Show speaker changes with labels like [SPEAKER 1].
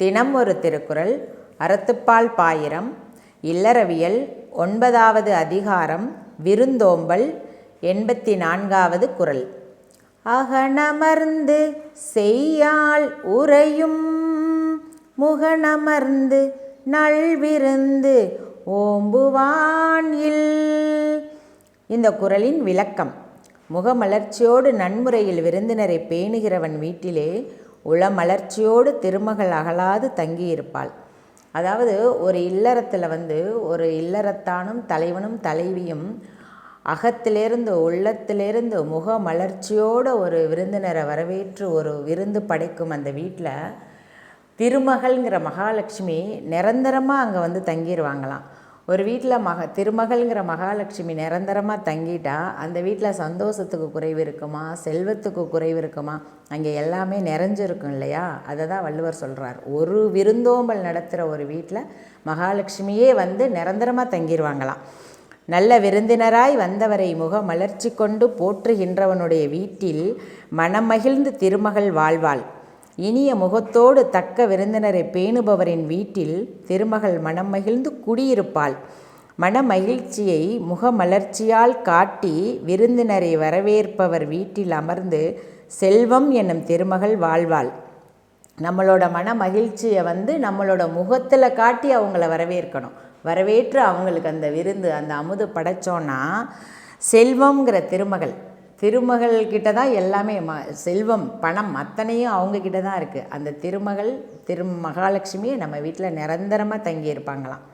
[SPEAKER 1] தினம் ஒரு திருக்குறள் அறத்துப்பால் பாயிரம் இல்லறவியல் ஒன்பதாவது அதிகாரம் விருந்தோம்பல் எண்பத்தி நான்காவது குறள். அகனமர்ந்து செய்யால் உறையும் முகனமர்ந்து நல்விருந்து ஓம்புவான் இல். இந்த குறளின் விளக்கம் முகமலர்ச்சியோடு நன்முறையில் விருந்தினரை பேணுகிறவன் வீட்டிலே உளமலர்ச்சியோடு திருமகள் அகலாது தங்கியிருப்பாள். அதாவது ஒரு இல்லறத்தில் வந்து ஒரு இல்லறத்தானும் தலைவனும் தலைவியும் அகத்திலிருந்து உள்ளத்திலிருந்து முக மலர்ச்சியோடு ஒரு விருந்தினரை வரவேற்று ஒரு விருந்து படைக்கும் அந்த வீட்டில் திருமகள்ங்கிற மகாலட்சுமி நிரந்தரமாக அங்கே வந்து தங்கிடுவாங்களாம் ஒரு வீட்டில் மக திருமகள்ங்கிற மகாலட்சுமி நிரந்தரமாக தங்கிட்டா அந்த வீட்டில் சந்தோஷத்துக்கு குறைவு இருக்குமா? செல்வத்துக்கு குறைவு இருக்குமா? அங்கே எல்லாமே நிறைஞ்சிருக்கும் இல்லையா? அதை தான் வள்ளுவர் சொல்கிறார் ஒரு விருந்தோம்பல் நடத்துகிற ஒரு வீட்டில் மகாலட்சுமியே வந்து நிரந்தரமாக தங்கிடுவாங்களாம் நல்ல விருந்தினராய் வந்தவரை முக மலர்ச்சி கொண்டு போற்றுகின்றவனுடைய வீட்டில் மனம் மகிழ்ந்து திருமகள் வாழ்வாள். இனிய முகத்தோடு தக்க விருந்தினரை பேணுபவரின் வீட்டில் திருமகள் மனம் மகிழ்ந்து குடியிருப்பாள். மனமகிழ்ச்சியை முகமலர்ச்சியால் காட்டி விருந்தினரை வரவேற்பவர் வீட்டில் அமர்ந்து செல்வம் என்னும் திருமகள் வாழ்வாள். நம்மளோட மன மகிழ்ச்சியை வந்து நம்மளோட முகத்தில் காட்டி அவங்கள வரவேற்கணும். வரவேற்று அவங்களுக்கு அந்த விருந்து அந்த அமுது படைச்சோன்னா செல்வம்ங்கிற திருமகள் திருமகள் கிட்ட தான் எல்லாமே ம செல்வம் பணம் அத்தனையும் அவங்கக்கிட்ட தான் இருக்குது அந்த திருமகள் திரு மகாலட்சுமி நம்ம வீட்டில் நிரந்தரமாக தங்கியிருப்பாங்களாம்.